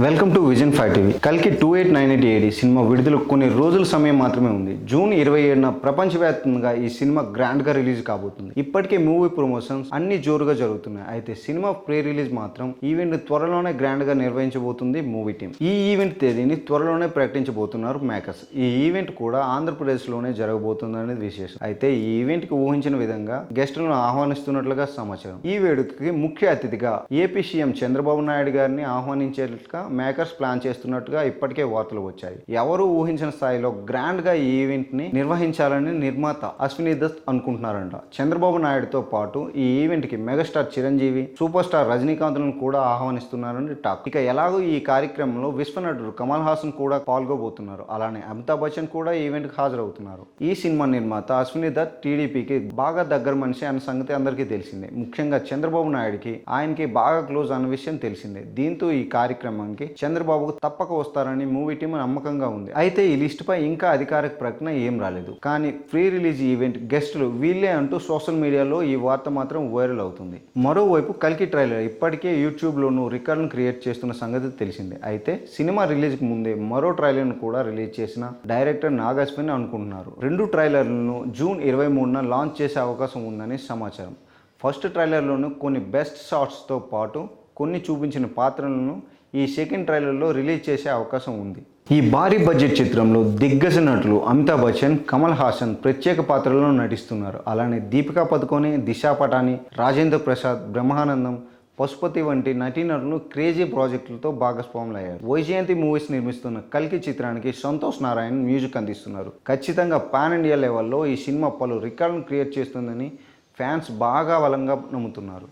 Welcome to vision five TV. కల్కి two eight nine eight AD cinema విడుదలకు కొన్ని రోజుల సమయం మాత్రమే ఉంది. జూన్ ఇరవై ఏడున ప్రపంచవ్యాప్తంగా ఈ సినిమా గ్రాండ్గా రిలీజ్ కాబోతుంది. ఇప్పటికే మూవీ ప్రమోషన్స్ అన్ని జోరుగా జరుగుతున్నాయి. అయితే సినిమా ప్రీ రిలీజ్ మాత్రం ఈవెంట్ త్వరలోనే గ్రాండ్గా నిర్వహించబోతుంది మూవీ టీం. ఈ ఈవెంట్ తేదీని త్వరలోనే ప్రకటించబోతున్నారు మేకర్స్. ఈ ఈవెంట్ కూడా ఆంధ్రప్రదేశ్లోనే జరగబోతుంది అనేది విశేషం. అయితే ఈ ఈవెంట్కి ఊహించిన విధంగా గెస్టులను ఆహ్వానిస్తున్నట్లుగా సమాచారం. ఈ వేడుకకి ముఖ్య అతిథిగా ఏపీ సీఎం చంద్రబాబు నాయుడు గారిని ఆహ్వానించేట్లుగా మేకర్స్ ప్లాన్ చేస్తున్నట్టుగా ఇప్పటికే వార్తలు వచ్చాయి. ఎవరు ఊహించిన స్థాయిలో గ్రాండ్గా ఈ ఈవెంట్ని నిర్వహించాలని నిర్మాత అశ్విని దత్ అనుకుంటున్నారంట. చంద్రబాబు నాయుడుతో పాటు ఈ ఈవెంట్కి మెగాస్టార్ చిరంజీవి సూపర్ స్టార్ రజనీకాంత్లను కూడా ఆహ్వానిస్తున్నారని టాక్. ఇక ఎలాగో ఈ కార్యక్రమంలో విశ్వనటుడు కమల్ హాసన్ కూడా పాల్గొబోతున్నారు. అలానే అమితాబ్ బచ్చన్ కూడా ఈవెంట్కి హాజరవుతున్నారు. ఈ సినిమా నిర్మాత అశ్విని దత్ టీడీపీకి బాగా దగ్గర మనిషి అన్న సంగతి అందరికీ తెలిసిందే. ముఖ్యంగా చంద్రబాబు నాయుడుకి ఆయనకి బాగా క్లోజ్ అన్న విషయం తెలిసిందే. దీంతో ఈ కార్యక్రమం కార్యక్రమానికి చంద్రబాబుకు తప్పక వస్తారని మూవీ టీం నమ్మకంగా ఉంది. అయితే ఈ లిస్ట్ పై ఇంకా అధికారిక ప్రకటన ఏం రాలేదు. కానీ ప్రీ రిలీజ్ ఈవెంట్ గెస్టులు వీళ్ళే అంటూ సోషల్ మీడియాలో ఈ వార్త మాత్రం వైరల్ అవుతుంది. మరోవైపు కల్కి ట్రైలర్ ఇప్పటికే యూట్యూబ్లోనూ రికార్డును క్రియేట్ చేస్తున్న సంగతి తెలిసిందే. అయితే సినిమా రిలీజ్కి ముందే మరో ట్రైలర్ను కూడా రిలీజ్ చేసిన డైరెక్టర్ నాగాస్మిన్ అనుకుంటున్నారు. రెండు ట్రైలర్లను జూన్ ఇరవై మూడున లాంచ్ చేసే అవకాశం ఉందని సమాచారం. ఫస్ట్ ట్రైలర్లోనూ కొన్ని బెస్ట్ షాట్స్తో పాటు కొన్ని చూపించిన పాత్రలను ఈ సెకండ్ ట్రైలర్లో రిలీజ్ చేసే అవకాశం ఉంది. ఈ భారీ బడ్జెట్ చిత్రంలో దిగ్గజ నటులు అమితాబ్ బచ్చన్ కమల్ హాసన్ ప్రత్యేక పాత్రలో నటిస్తున్నారు. అలానే దీపికా పదుకోనే దిశా పటాని రాజేంద్ర ప్రసాద్ బ్రహ్మానందం పశుపతి వంటి నటీనటులు క్రేజీ ప్రాజెక్టులతో భాగస్వాములు అయ్యారు వైజయంతి మూవీస్ నిర్మిస్తున్న కల్కి చిత్రానికి సంతోష్ నారాయణ్ మ్యూజిక్ అందిస్తున్నారు. ఖచ్చితంగా పాన్ ఇండియా లెవెల్లో ఈ సినిమా పలు రికార్డును క్రియేట్ చేస్తుందని ఫ్యాన్స్ బాగా బలంగా నమ్ముతున్నారు.